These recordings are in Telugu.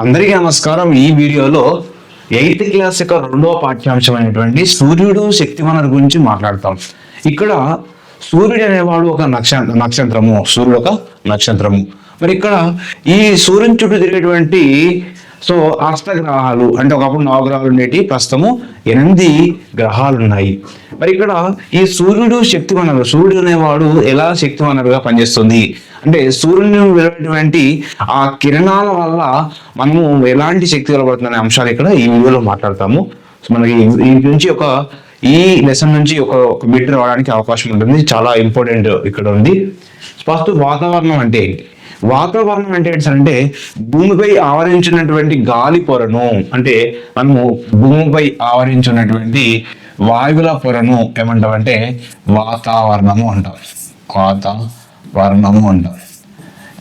అందరికీ నమస్కారం. ఈ వీడియోలో ఎయిత్ క్లాస్ యొక్క రెండవ పాఠ్యాంశం అయినటువంటి సూర్యుడు శక్తి వనరు గురించి మాట్లాడతాం. ఇక్కడ సూర్యుడు అనేవాడు ఒక నక్ష నక్షత్రము. సూర్యుడు ఒక నక్షత్రము. మరి ఇక్కడ ఈ సూర్యుని చుట్టూ తిరిగేటువంటి సో అష్టగ్రహాలు అంటే ఒకప్పుడు నవగ్రహాలు ఉండేటి ప్రస్తుతము ఎనిమిది గ్రహాలు ఉన్నాయి మరి ఇక్కడ ఈ సూర్యుడు శక్తి వనరు సూర్యుడు అనేవాడు ఎలా శక్తి వనరుగా పనిచేస్తుంది? అంటే సూర్యుని వెళ్ళినటువంటి ఆ కిరణాల వల్ల మనము ఎలాంటి శక్తి కలబడుతున్న అంశాలు ఇక్కడ ఈ వీడియోలో మాట్లాడతాము. సో మనకి ఈ నుంచి ఒక ఈ లెసన్ నుంచి ఒక ఒక బిట్ రావడానికి అవకాశం ఉంటుంది. చాలా ఇంపార్టెంట్ ఇక్కడ ఉంది. ఫస్ట్ వాతావరణం అంటే ఏంటి? వాతావరణం అంటే ఏంటి సార్ అంటే భూమిపై ఆవరించినటువంటి గాలి పొరను అంటే మనము భూమిపై ఆవరించినటువంటి వాయువుల పొరను ఏమంటామంటే వాతావరణము అంటాం. వాతావరణము అంటాం.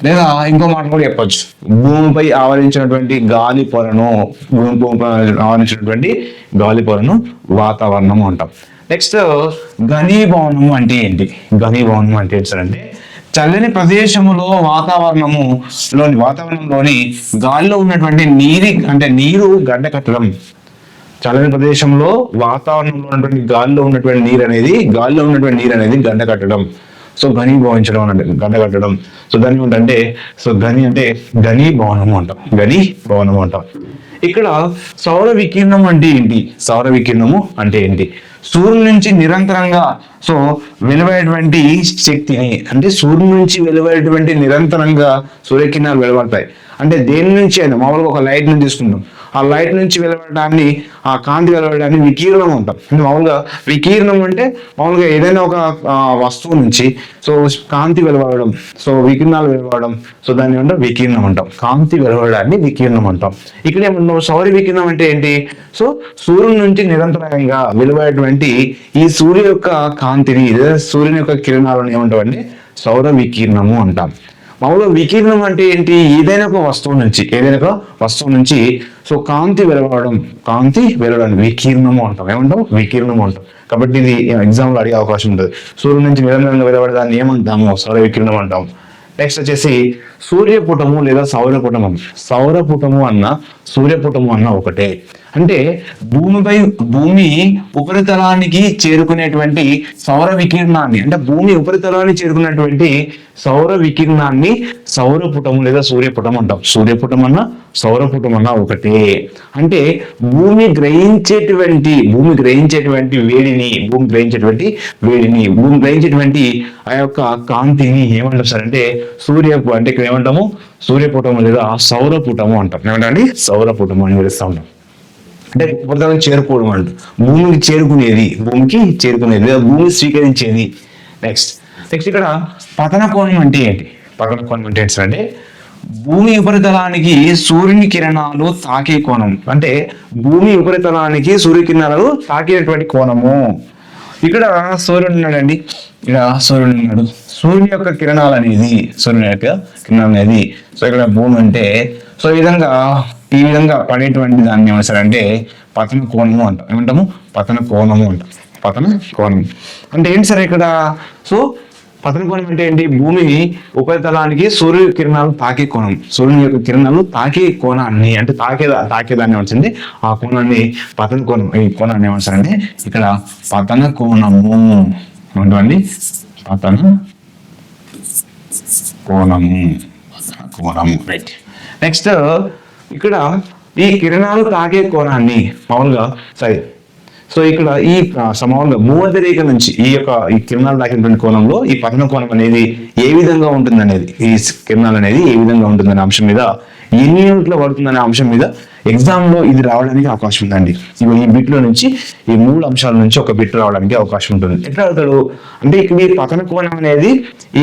లేదా ఇంకో మాట కూడా చెప్పొచ్చు. భూమిపై ఆవరించినటువంటి గాలి పొరను భూమి భూమిపై ఆవరించినటువంటి గాలి పొరను వాతావరణము అంటాం. నెక్స్ట్ ఘనీభవనము అంటే ఏంటి? ఘనీభవనం అంటే ఏంటి సార్ అంటే చల్లని ప్రదేశములో వాతావరణము లోని వాతావరణంలోని గాలిలో ఉన్నటువంటి నీరి అంటే నీరు గడ్డ కట్టడం. చల్లని ప్రదేశంలో వాతావరణంలో ఉన్నటువంటి గాలిలో ఉన్నటువంటి నీరు అనేది గాలిలో ఉన్నటువంటి నీరు అనేది గడ్డ కట్టడం. సో ఘనీభవించడం అంటే గడ్డగట్టడం సో దాని ఏంటంటే సో ఘని అంటే ఘనీ భవనము అంటాం. ఘని భవనము అంటాం. ఇక్కడ సౌర వికిరణం అంటే ఏంటి? సౌర వికిరణము అంటే ఏంటి? సూర్యుని నుంచి నిరంతరంగా సో వెలువడేటువంటి శక్తిని అంటే సూర్యుని నుంచి వెలువడేటువంటి నిరంతరంగా సూర్యకిరణాలు వెలువడతాయి. అంటే దేని నుంచి అయినా మామూలుగా ఒక లైట్ నుంచి తీసుకుంటాం ఆ లైట్ నుంచి వెలువడడాన్ని ఆ కాంతి వెలువడడాన్ని వికీర్ణం అంటాం మామూలుగా వికీర్ణం అంటే మామూలుగా ఏదైనా ఒక వస్తువు నుంచి సో కాంతి వెలువడడం సో వికిరణాలు వెలువడడం సో దాన్ని అంటే వికీర్ణం అంటాం. కాంతి వెలవడాన్ని వికీర్ణం అంటాం. ఇక్కడ ఏమంటాం సౌర వికీర్ణం అంటే ఏంటి? సో సూర్యుని నుంచి నిరంతరంగా వెలువడేటువంటి ఈ సూర్య యొక్క కాంతిని లేదా సూర్యుని యొక్క కిరణాలను ఏమంటామండి సౌర వికీర్ణము అంటాం. మామూలుగా వికీర్ణం అంటే ఏంటి? ఏదైనా ఒక వస్తువు నుంచి ఏదైనా ఒక వస్తువు నుంచి సో కాంతి వెలవడం కాంతి వెలవడం వికీర్ణము అంటాం. ఏమంటాం? వికీర్ణము అంటాం. కాబట్టి ఇది ఎగ్జామ్లో అడిగే అవకాశం ఉంటుంది. సూర్యుడు నుంచి నిరంతరంగా వెలువడదాన్ని ఏమంటాము? సౌర వికీర్ణం అంటాం. నెక్స్ట్ వచ్చేసి సూర్యపుటము లేదా సౌరపుటము. సౌరపుటము అన్న సూర్యపుటము అన్న ఒకటే. అంటే భూమిపై భూమి ఉపరితలానికి చేరుకునేటువంటి సౌర వికిరణాన్ని అంటే భూమి ఉపరితలాన్ని చేరుకునేటువంటి సౌర వికిరణాన్ని సౌరపుటం లేదా సూర్యపుటం అంటాం. సూర్యపుటం అన్నా సౌరపుటం అన్నా ఒకటే. అంటే భూమి గ్రహించేటువంటి భూమి గ్రహించేటువంటి వేడిని భూమి గ్రహించేటువంటి వేడిని భూమి గ్రహించేటువంటి ఆ యొక్క కాంతిని ఏమంటాం సార్ అంటే సూర్య అంటే ఇక్కడ ఏమంటాము? సూర్యపుటము లేదా సౌరపుటము అంటాం. ఏమంటామండి సౌరపుటము అని పిలుస్తా. ఉంటాం అంటే ఉపరితలం చేరుకోవడం అంట. భూమికి చేరుకునేది భూమికి చేరుకునేది లేదా భూమి స్వీకరించేది. నెక్స్ట్ నెక్స్ట్ ఇక్కడ పతన కోణం అంటే ఏంటి? పతన కోణం అంటే ఏంటి అంటే భూమి ఉపరితలానికి సూర్యుని కిరణాలు తాకే కోణం. అంటే భూమి ఉపరితలానికి సూర్యకిరణాలు తాకేటువంటి కోణము. ఇక్కడ సూర్యుడు ఉన్నాడండి. ఇక్కడ సూర్యుడు ఉన్నాడు. సూర్యుని యొక్క కిరణాలు అనేది సూర్యుని యొక్క కిరణాలు అనేది. సో ఇక్కడ భూమి అంటే సో ఈ విధంగా ఈ విధంగా పడేటువంటి దాన్ని ఏమంటారంటే పతన కోణము అంటాం ఏమంటాము? పతన కోణము అంటాం పతన కోణం. అంటే ఏంటి సార్ ఇక్కడ? సో పతన కోణం అంటే ఏంటి? భూమిని ఉపరితలానికి సూర్య కిరణాలు తాకే కోణం. సూర్యుని యొక్క కిరణాలు తాకే కోణాన్ని అంటే తాకే తాకేదాన్ని వచ్చింది ఆ కోణాన్ని పతన కోణం ఈ కోణాన్ని ఏమంటారంటే ఇక్కడ పతన కోణము. ఏమంటామండి పతన కోణము. పతన కోణము రైట్ నెక్స్ట్ ఇక్కడ ఈ కిరణాలు తాగే కోణాన్ని మామూలుగా సరే సో ఇక్కడ ఈ ఆ, భూమధ్య రేఖ నుంచి ఈ యొక్క ఈ కిరణాలు తాకినటువంటి కోణంలో ఈ పతన కోణం అనేది ఏ విధంగా ఉంటుంది అనేది ఈ కిరణాలు అనేది ఏ విధంగా ఉంటుందనే అంశం మీద ఎన్ని యూనిట్లో పడుతుందనే అంశం మీద ఎగ్జామ్లో ఇది రావడానికి అవకాశం ఉందండి. ఇవి ఈ బిట్లో నుంచి ఈ మూడు అంశాల నుంచి ఒక బిట్ రావడానికి అవకాశం ఉంటుంది. ఎట్లా అవుతాడు అంటే ఇక్కడ ఈ పతన కోణం అనేది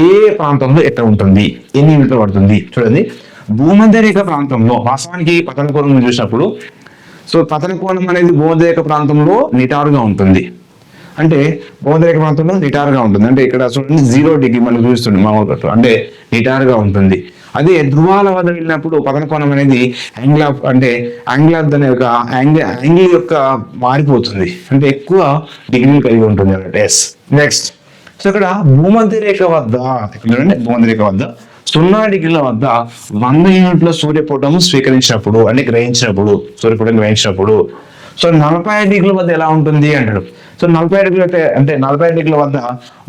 ఏ ప్రాంతంలో ఎట్లా ఉంటుంది? ఎన్ని యూనిట్లు పడుతుంది? చూడండి. భూమధ్యరేఖ ప్రాంతంలో వాస్తవానికి పతన కోణం చూసినప్పుడు సో పతన కోణం అనేది భూమధ్యరేఖ ప్రాంతంలో నిటారుగా ఉంటుంది. అంటే భూమధ్యరేఖ ప్రాంతంలో నిటారుగా ఉంటుంది. అంటే ఇక్కడ చూడండి జీరో డిగ్రీ మనకు చూస్తుంది మామూలుగా. అంటే నిటారుగా ఉంటుంది. అదే ధృవాల వద్ద వెళ్ళినప్పుడు పతన కోణం అనేది యాంగిల్ ఆఫ్ అంటే యాంగిల్ ఆఫ్ దాని యొక్క యాంగిల్ యాంగిల్ యొక్క మారిపోతుంది. అంటే ఎక్కువ డిగ్రీలు కలిగి ఉంటుంది. అన్నట్టు ఎస్ నెక్స్ట్ సో ఇక్కడ భూమధ్యరేఖ వద్ద ఇక్కడ చూడండి భూమధ్యరేఖ వద్ద సున్నా డిగ్రీల వద్ద వంద యూనిట్ల సూర్యపటం స్వీకరించినప్పుడు అంటే గ్రహించినప్పుడు సూర్యపటం గ్రహించినప్పుడు. సో నలభై ఐదు డిగ్రీల వద్ద ఎలా ఉంటుంది అంటాడు? సో నలభై ఐదు అంటే అంటే నలభై ఐదు డిగ్రీల వద్ద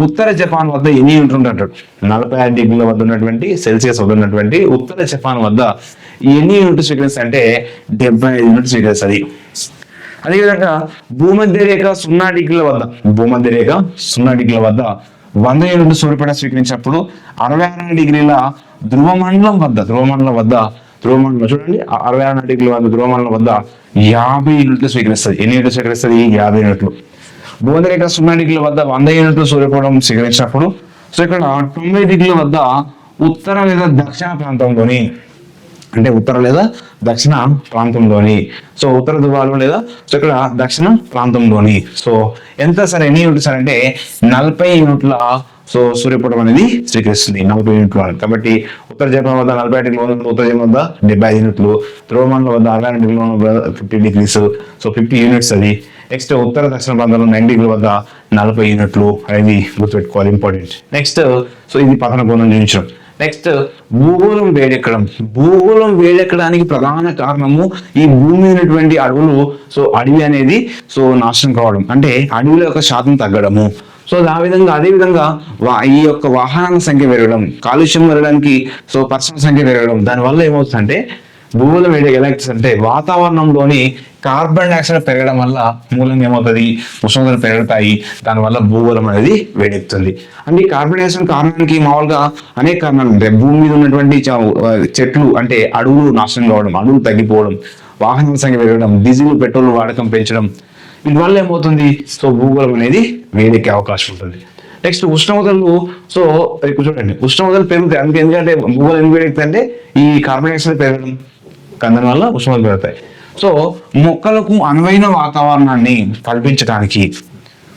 ఉత్తర జపాన్ వద్ద ఎన్ని యూనిట్లు అంటాడు? నలభై ఐదు డిగ్రీల వద్ద ఉన్నటువంటి సెల్సియస్ వద్ద ఉన్నటువంటి ఉత్తర జపాన్ వద్ద ఎన్ని యూనిట్లు స్వీకరిస్తాయి అంటే డెబ్బై ఐదు యూనిట్లు స్వీకరిస్తుంది. అదేవిధంగా భూమధ్య రేఖ సున్నా డిగ్రీల వద్ద భూమధ్య రేఖ సున్నా డిగ్రీల వద్ద వంద ఏడు సూర్యపీఠ స్వీకరించినప్పుడు అరవై ఆరు డిగ్రీల ధ్రువమండలం వద్ద ధ్రువమండలం వద్ద ధ్రువమండలం చూడండి అరవై ఆరు డిగ్రీల వద్ద ధ్రువమండలం వద్ద యాభై యూనిట్లు స్వీకరిస్తుంది. ఎన్ని యూనిట్లు స్వీకరిస్తుంది? యాభై యూనిట్లు. భూమిరేఖ సున్నా డిగ్రీల వద్ద వంద యూనిట్లు సూర్యపడం స్వీకరించినప్పుడు సో ఇక్కడ తొంభై డిగ్రీల వద్ద ఉత్తర లేదా దక్షిణ ప్రాంతంలోని అంటే ఉత్తర లేదా దక్షిణ ప్రాంతంలోని. సో ఉత్తర ధ్రువాలు లేదా సో ఇక్కడ దక్షిణ ప్రాంతంలోని. సో ఎంత సరే ఎన్ని యూనిట్లు సార్ అంటే నలభై యూనిట్ల సో సూర్యపటం అనేది స్వీకరిస్తుంది నలభై యూనిట్లు అని కాబట్టి ఉత్తర జపాన్ వద్ద నలభై ఐదు డిగ్రీల ఉత్తర జపాన్ వద్ద డెబ్బై ఐదు యూనిట్లు ధ్రువమాన్ల వద్ద అరవై రెండు డిగ్రీల fifty degrees. So fifty units అది. నెక్స్ట్ ఉత్తర దక్షిణ ప్రాంతంలో నైన్ డిగ్రీల వద్ద నలభై యూనిట్లు. అనేది గుర్తుపెట్టుకోవాలి ఇంపార్టెంట్. నెక్స్ట్ సో ఇది పతన కోణం చూపించడం నెక్స్ట్ భూగోళం వేడెక్కడం. భూగోళం వేడెక్కడానికి ప్రధాన కారణము ఈ భూమి ఉన్నటువంటి అడవులు. సో అడవి అనేది సో నాశనం కావడం. అంటే అడవుల యొక్క శాతం తగ్గడము. సో ఆ విధంగా అదే విధంగా వా- ఈ యొక్క వాహనాల సంఖ్య పెరగడం కాలుష్యం పెరగడానికి సో పర్సన్ సంఖ్య పెరగడం. దానివల్ల ఏమవుతుందంటే భూగోళం వేడి ఎలా అంటే వాతావరణంలోని కార్బన్ డైఆక్సైడ్ పెరగడం వల్ల మూలంగా ఏమవుతుంది? ఉష్ణోగ్రతలు పెరుగుతాయి. దానివల్ల భూగోళం అనేది వేడెక్కుతుంది. అంటే ఈ కార్బన్ డైఆక్సైడ్ కారణానికి మామూలుగా అనేక కారణాలు ఉంటాయి. భూమి మీద ఉన్నటువంటి చెట్లు అంటే అడవులు నాశనం కావడం అడవులు తగ్గిపోవడం వాహనాల సంఖ్య పెరగడం డీజిల్ పెట్రోల్ వాడకం పెంచడం వీటి వల్ల ఏమవుతుంది? సో భూగోళం అనేది వేడెక్కే అవకాశం ఉంటుంది. నెక్స్ట్ ఉష్ణోగ్రతలు సో చూడండి. ఉష్ణోగ్రతలు పెరుగుతాయి. అందుకే ఎందుకంటే భూగోళం ఎందుకు వేడెక్కుతాయి అంటే ఈ కార్బన్ డైఆక్సైడ్ పెరగడం దాని వల్ల ఉష్ణోగ్రత పెరుగుతాయి. సో మొక్కలకు అనువైన వాతావరణాన్ని కల్పించడానికి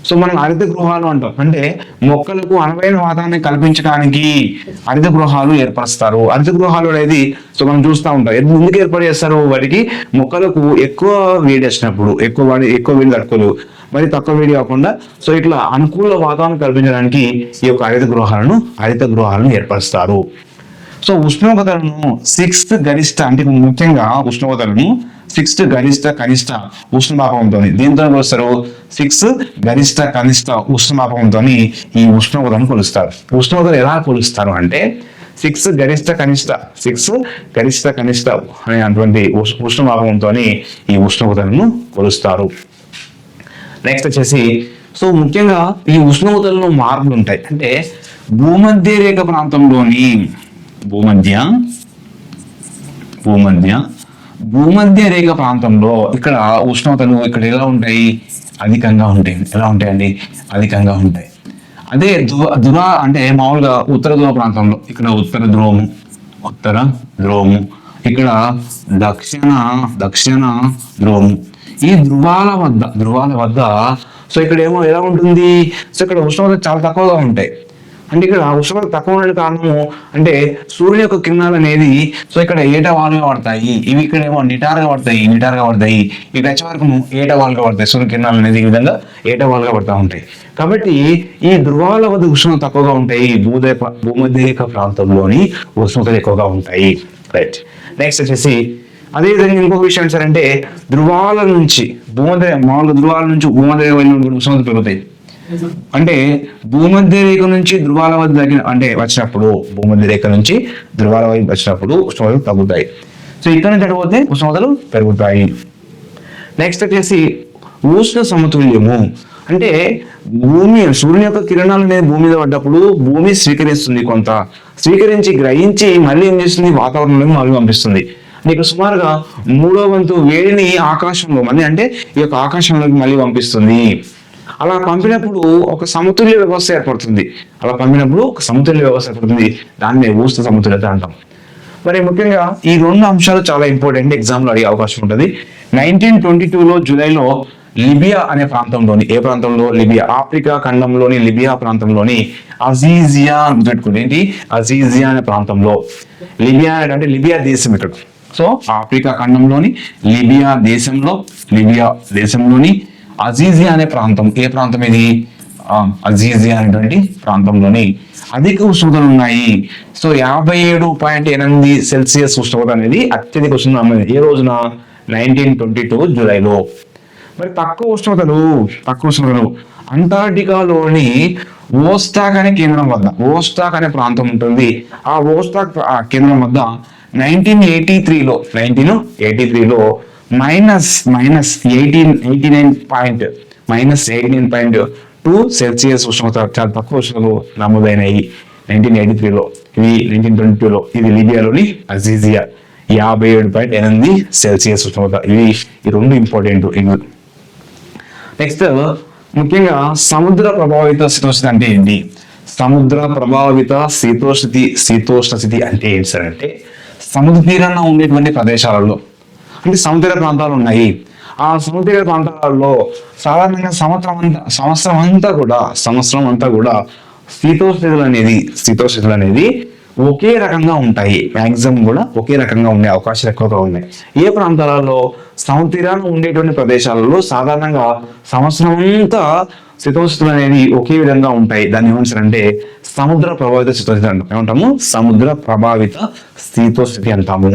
సో మనం హరిత గృహాలు అంటాం. అంటే మొక్కలకు అనువైన వాతావరణాన్ని కల్పించడానికి హరిత గృహాలు ఏర్పరుస్తారు. హరిత గృహాలు అనేది సో మనం చూస్తూ ఉంటాం. ఎందు- ఎందుకు ఏర్పాటు చేస్తారు? వాటికి మొక్కలకు ఎక్కువ వేడి వచ్చినప్పుడు ఎక్కువ వాడి ఎక్కువ వేడి తట్టుకోలు మరి తక్కువ వేడి కాకుండా సో ఇట్లా అనుకూల వాతావరణం కల్పించడానికి ఈ యొక్క హరిత గృహాలను హరిత గృహాలను ఏర్పరుస్తారు. సో ఉష్ణోగ్రతలను సిక్స్త్ గరిష్ట అంటే ముఖ్యంగా ఉష్ణోగ్రతలను సిక్స్త్ గరిష్ట కనిష్ట ఉష్ణమాపకంతో దీంతో కొలుస్తారు? సిక్స్ గరిష్ట కనిష్ట ఉష్ణమాపకంతో ఈ ఉష్ణోగ్రతను కొలుస్తారు. ఉష్ణోగ్రత ఎలా కొలుస్తారు అంటే సిక్స్ గరిష్ట కనిష్ట సిక్స్ గరిష్ట కనిష్ట అనేటువంటి ఉష్- ఉష్ణమాపకంతో ఈ ఉష్ణోగ్రతలను కొలుస్తారు. నెక్స్ట్ వచ్చేసి సో ముఖ్యంగా ఈ ఉష్ణోగ్రతలలో మార్పులు ఉంటాయి. అంటే భూమధ్య రేఖ ప్రాంతంలోని భూమధ్య భూమధ్య భూమధ్య రేఖ ప్రాంతంలో ఇక్కడ ఉష్ణోగ్రతలు ఇక్కడ ఎలా ఉంటాయి? అధికంగా ఉంటాయి. ఎలా ఉంటాయండి? అధికంగా ఉంటాయి. అదే దువ దుర అంటే మామూలుగా ఉత్తర ధ్రువ ప్రాంతంలో ఇక్కడ ఉత్తర ధ్రువము ఉత్తర ధ్రువము ఇక్కడ దక్షిణ దక్షిణ ధ్రువము ఈ ధ్రువాల వద్ద ధ్రువాల వద్ద సో ఇక్కడ ఏమో ఎలా ఉంటుంది? సో ఇక్కడ ఉష్ణోగ్రత చాలా తక్కువగా ఉంటాయి. అంటే ఇక్కడ ఉష్ణోగ్రత తక్కువ ఉండడానికి కారణము అంటే సూర్యుని యొక్క కిరణాలు అనేది సో ఇక్కడ ఏటవాలుగా పడతాయి ఇవి ఇక్కడ ఏమో నిటారుగా పడతాయి నిటారుగా పడతాయి ఈ వచ్చే వరకు ఏటవాలుగా పడతాయి సూర్య కిరణాలు అనేది ఈ విధంగా ఏటవాలుగా పడతా ఉంటాయి. కాబట్టి ఈ ధృవాల వద్ద ఉష్ణం తక్కువగా ఉంటాయి భూదేప భూమధ్యరేఖ ప్రాంతంలోని ఉష్ణోగ్రత ఎక్కువగా ఉంటాయి. రైట్ నెక్స్ట్ వచ్చేసి అదేవిధంగా ఇంకొక విషయం ఏంటంటే ధృవాల నుంచి భూమధ్య మామూలుగా ధృవాల నుంచి భూమధ్య ఉష్ణోగ్రత పెరుగుతాయి. అంటే భూమధ్య రేఖ నుంచి ధ్రువాల వద్ద తగ్గిన అంటే వచ్చినప్పుడు భూమధ్య రేఖ నుంచి ధ్రువాల వైపు వచ్చినప్పుడు ఉష్ణోగ్రతలు తగ్గుతాయి. సో ఇక్కడ నుంచి అడిగిపోతే ఉష్ణోగ్రతలు పెరుగుతాయి. నెక్స్ట్ వచ్చేసి ఉష్ణ సమతుల్యము. అంటే భూమి సూర్యుని యొక్క కిరణాలు అనేది భూమి మీద పడ్డప్పుడు భూమి స్వీకరిస్తుంది కొంత. స్వీకరించి గ్రహించి మళ్ళీ ఏం చేస్తుంది? వాతావరణంలోకి మళ్ళీ పంపిస్తుంది. నీకు సుమారుగా మూడో వంతు వేడిని ఆకాశంలో మళ్ళీ అంటే ఈ యొక్క ఆకాశంలోకి మళ్ళీ పంపిస్తుంది. అలా పంపినప్పుడు ఒక సమతుల్య వ్యవస్థ ఏర్పడుతుంది. అలా పంపినప్పుడు ఒక సమతుల్య వ్యవస్థ ఏర్పడుతుంది. దాన్ని ఊష్ణ సమతుల్యత అంటాం. మరి ముఖ్యంగా ఈ రెండు అంశాలు చాలా ఇంపార్టెంట్ ఎగ్జామ్లో అడిగే అవకాశం ఉంటుంది. నైన్టీన్ ట్వంటీ టూలో జూలైలో లిబియా అనే ప్రాంతంలోని ఏ ప్రాంతంలో? లిబియా. ఆఫ్రికా ఖండంలోని లిబియా ప్రాంతంలోని అజీజియా అని ఏంటి? అజీజియా అనే ప్రాంతంలో. లిబియా అంటే లిబియా దేశం ఇక్కడ. సో ఆఫ్రికా ఖండంలోని లిబియా దేశంలో లిబియా దేశంలోని అజీజియా అనే ప్రాంతం. ఏ ప్రాంతం ఇది? అజీజియా అనేటువంటి ప్రాంతంలోని అధిక ఉష్ణోగ్రతలు ఉన్నాయి. సో యాభై ఏడు పాయింట్ ఎనిమిది సెల్సియస్ ఉష్ణోగ్రత అనేది అత్యధిక ఉష్ణోగ్రత ఏ రోజున? నైన్టీన్ ట్వంటీ టూ జూలైలో. మరి తక్కువ ఉష్ణోగ్రతలు తక్కువ ఉష్ణోగ్రతలు. అంటార్టికాలోని ఓస్టాక్ అనే కేంద్రం వద్ద ఓస్టాక్ అనే ప్రాంతం ఉంటుంది. ఆ ఓస్టాక్ ఆ కేంద్రం వద్ద నైన్టీన్ ఎయిటీ త్రీలో నైన్టీన్ ఎయిటీ త్రీలో minus minus eighteen eighty nine point minus eighty nine point two Celsius ఉష్ణోగ్రత చాలా తక్కువ ఉష్ణోగ్రతలు నమోదైనాయి. నైన్టీన్ ఎయిటీ త్రీలో ఇవి నైన్టీన్ ట్వంటీ టూలో ఇది లిబియాలోని అజీజియా. యాభై ఏడు పాయింట్ ఎనిమిది సెల్సియస్ ఉష్ణోగ్రత. ఇవి ఈ రెండు ఇంపార్టెంట్ ఇవి నెక్స్ట్ ముఖ్యంగా సముద్ర ప్రభావిత శీతోష్ణ అంటే ఏంటి? సముద్ర ప్రభావిత శీతోష్ణతి శీతోష్ణ స్థితి అంటే ఏంటి సార్ అంటే సముద్ర తీరాన ఉండేటువంటి ప్రదేశాలలో అంటే సముద్ర ప్రాంతాలు ఉన్నాయి. ఆ సముద్ర ప్రాంతాలలో సాధారణంగా సంవత్సరం అంతా సంవత్సరం అంతా కూడా సంవత్సరం అంతా కూడా శీతోష్ణతలు అనేది శీతోష్ణస్థితులు అనేది ఒకే రకంగా ఉంటాయి. మ్యాక్సిమం కూడా ఒకే రకంగా ఉండే అవకాశాలు ఎక్కువగా ఉన్నాయి. ఏ ప్రాంతాలలో సముద్రాన ఉండేటువంటి ప్రదేశాలలో సాధారణంగా సంవత్సరం అంతా శీతోష్ణస్థితులు అనేది ఒకే విధంగా ఉంటాయి. దాన్ని ఏమంటారంటే సముద్ర ప్రభావిత శీతోష్ణస్థితి అంటాం. ఏమంటాము? సముద్ర ప్రభావిత శీతోస్థితి అంటాము.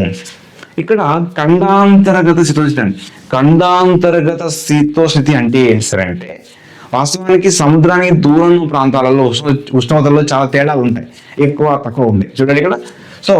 ఇక్కడ ఖండాంతర్గత శీతోస్థితి అండి. ఖండాంతర్గత శీతోస్థితి అంటే ఏంటి అంటే వాస్తవానికి సముద్రానికి దూరం ప్రాంతాలలో ఉష్ణ ఉష్ణోగ్రతలో చాలా తేడాలు ఉంటాయి ఎక్కువ తక్కువ ఉంది చూడండి ఇక్కడ. సో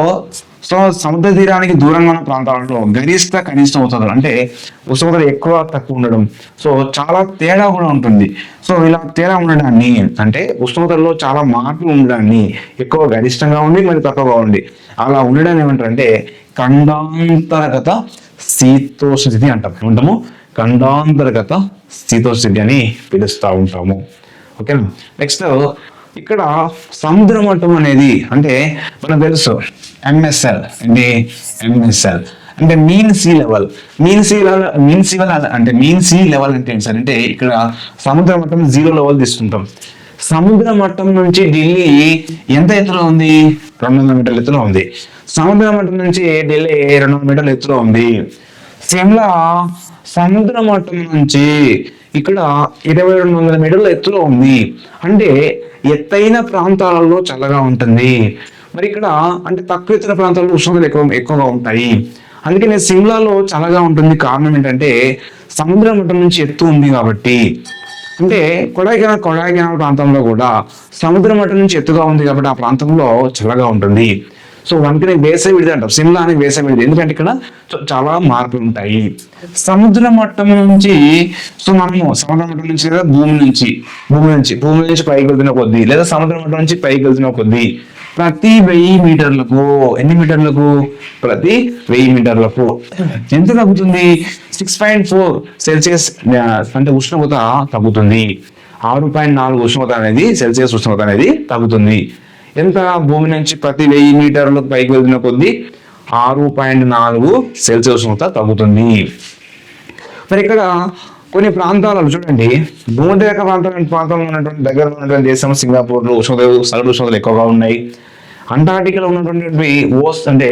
సో సముద్ర తీరానికి దూరంగా ఉన్న ప్రాంతాలలో గరిష్ట కనిష్ట ఉష్ణోగ్రతలు అంటే ఉష్ణోగ్రత ఎక్కువ తక్కువ ఉండడం. సో చాలా తేడా కూడా ఉంటుంది. సో ఇలా తేడా ఉండడాన్ని అంటే ఉష్ణోగ్రతలో చాలా మార్పులు ఉండడాన్ని ఎక్కువ గరిష్టంగా ఉండి మరి తక్కువగా ఉంది అలా ఉండడాన్ని ఏమంటారంటే ఖండాంతర్గత శీతోష్ణ అంటాం. ఏమంటాము? ఖండాంతర్గత శీతోష్ణ అని పిలుస్తూ ఉంటాము. ఓకేనా? నెక్స్ట్ ఇక్కడ సముద్ర మట్టం అనేది అంటే మనకు తెలుసు ఎంఎస్ఎల్ అంటే ఎంఎస్ఎల్ అంటే mean sea level mean sea level mean sea level అంటే మీన్ సీ లెవెల్ అంటే ఏంటి సార్? అంటే ఇక్కడ సముద్ర మట్టం జీరో లెవెల్ తీసుకుంటాం. సముద్ర మట్టం నుంచి ఢిల్లీ ఎంత ఎత్తులో ఉంది? రెండు వందల మీటర్ల ఎత్తులో ఉంది. సముద్ర మట్టం నుంచి ఢిల్లీ రెండు వందల మీటర్ల ఎత్తులో ఉంది. సిమ్లా సముద్ర మట్టం నుంచి ఇక్కడ ఇరవై రెండు వందల మీటర్ల ఎత్తులో ఉంది. అంటే ఎత్తైన ప్రాంతాలలో చల్లగా ఉంటుంది. మరి ఇక్కడ అంటే తక్కువ ఎత్తున ప్రాంతాల్లో ఉష్ణోగ్రతలు ఎక్కువ ఎక్కువగా ఉంటాయి. అందుకే నేను సిమ్లాలో చల్లగా ఉంటుంది కారణం ఏంటంటే సముద్ర మట్టం నుంచి ఎత్తు ఉంది కాబట్టి. అంటే కొడైకెనాల్ కొడైకెనాల్ ప్రాంతంలో కూడా సముద్ర మట్టం నుంచి ఎత్తుగా ఉంది కాబట్టి ఆ ప్రాంతంలో చల్లగా ఉంటుంది. సో వంటిని వేసవి విడిది అంటాం సిమ్లా అని వేసవి విడిది. ఎందుకంటే ఇక్కడ చాలా మార్పులు ఉంటాయి. సముద్ర మట్టం నుంచి సో మనము సముద్ర మట్టం నుంచి లేదా భూమి నుంచి భూమి నుంచి భూమి నుంచి పైకి వెళ్తున్న కొద్దీ లేదా సముద్ర మట్టం నుంచి పైకి వెళ్తున్న కొద్దీ ప్రతి వెయ్యి మీటర్లకు ఎన్ని మీటర్లకు? ప్రతి వెయ్యి మీటర్లకు. ఎంత తగ్గుతుంది? సిక్స్ పాయింట్ ఫోర్ సెల్సియస్ అంటే ఉష్ణోగ్రత తగ్గుతుంది. ఆరు పాయింట్ నాలుగు ఉష్ణోగ్రత అనేది సెల్సియస్ ఉష్ణోగ్రత అనేది తగ్గుతుంది. ఎంత భూమి నుంచి ప్రతి వెయ్యి మీటర్లకు పైకి వెళ్తున్న కొద్దీ ఆరు పాయింట్ నాలుగు సెల్సియస్ ఉష్ణోగ్రత తగ్గుతుంది. మరి ఇక్కడ కొన్ని ప్రాంతాలలో చూడండి భూమధ్యరేఖ ప్రాంతం ప్రాంతంలో ఉన్నటువంటి దగ్గర ఉన్నటువంటి దేశం సింగపూర్లో లో సగటు ఉష్ణోగ్రతలు ఎక్కువగా ఉన్నాయి. అంటార్టికాలో ఉన్నటువంటి ఓస్ అంటే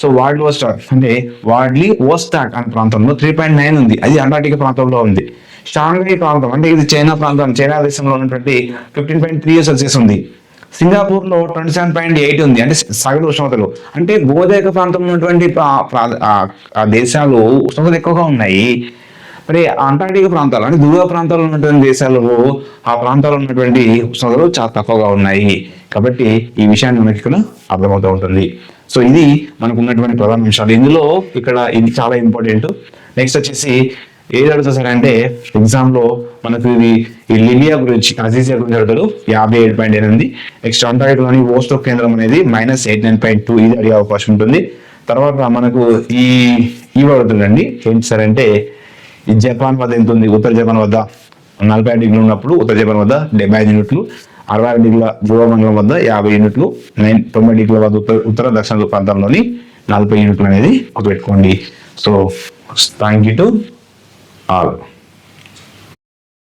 సో వార్డ్లీ ఓస్టాక్ అంటే వార్డ్లీ ఓస్టాక్ అనే ప్రాంతంలో త్రీ పాయింట్ నైన్ ఉంది. అది అంటార్టికా ప్రాంతంలో ఉంది. షాంఘై ప్రాంతం అంటే ఇది చైనా ప్రాంతం చైనా దేశంలో ఉన్నటువంటి ఫిఫ్టీన్ పాయింట్ త్రీ సెల్సియస్ ఉంది. సింగపూర్లో ట్వంటీ సెవెన్ పాయింట్ ఎయిట్ ఉంది. అంటే సగటు ఉష్ణోగ్రతలు. అంటే భూదేక ప్రాంతంలో ఉన్నటువంటి ప్రా- ప్రా- దేశాలు ఉష్ణోగ్రత ఎక్కువగా ఉన్నాయి. మరి అంటార్టిక ప్రాంతాలు అంటే దూర ప్రాంతాల్లో ఉన్నటువంటి దేశాలలో ఆ ప్రాంతాల్లో ఉన్నటువంటి ఉష్ణోగ్రతలు చాలా తక్కువగా ఉన్నాయి. కాబట్టి ఈ విషయాన్ని మనకి ఇక్కడ అర్థమవుతూ ఉంటుంది. సో ఇది మనకు ఉన్నటువంటి ప్రధాన విషయాలు. ఇందులో ఇక్కడ ఇది చాలా ఇంపార్టెంట్. నెక్స్ట్ వచ్చేసి ఏది అడుగుతా సార్ అంటే ఎగ్జామ్లో మనకు ఇది ఈ లిబియా గురించి అజీజియా గురించి అడుగుతాడు. యాభై ఏడు పాయింట్ ఎనిమిది. నెక్స్ట్ అంటార్టికాలోని ఓస్టో కేంద్రం అనేది minus eight nine point two ఇది అడిగే అవకాశం ఉంటుంది. తర్వాత మనకు ఈ ఈ అడుగుతుందండి ఏంటి సార్ అంటే ఈ జపాన్ వద్ద ఎంత ఉంది? ఉత్తర జపాన్ వద్ద నలభై ఐదు డిగ్రీలు ఉన్నప్పుడు ఉత్తర జపాన్ వద్ద డెబ్బై ఐదు యూనిట్లు అరవై ఆరు డిగ్రీల ధ్రువమండలం వద్ద యాభై యూనిట్లు నైన్ తొంభై డిగ్రీల వద్ద ఉత్తర ఉత్తర దక్షిణ ప్రాంతంలోని నలభై యూనిట్లు అనేది గుర్తుపెట్టుకోండి. So thank you to all